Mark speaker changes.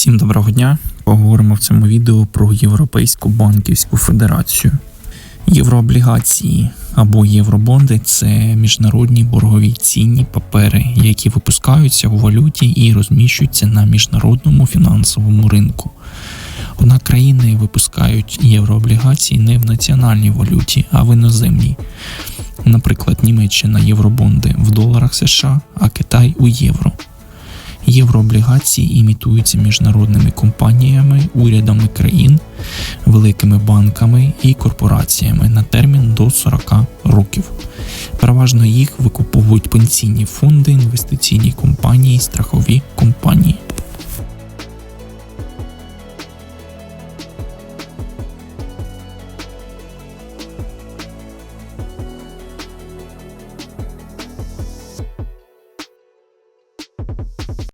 Speaker 1: Всім доброго дня. Поговоримо в цьому відео про Європейську банківську федерацію. Єврооблігації або євробонди це міжнародні боргові цінні папери, які випускаються у валюті і розміщуються на міжнародному фінансовому ринку. Однак країни випускають єврооблігації не в національній валюті, а в іноземній. Наприклад, Німеччина євробонди в доларах США, а Китай у євро. Єврооблігації імітуються міжнародними компаніями, урядами країн, великими банками і корпораціями на термін до 40 років. Переважно їх викуповують пенсійні фонди, інвестиційні компанії, страхові компанії.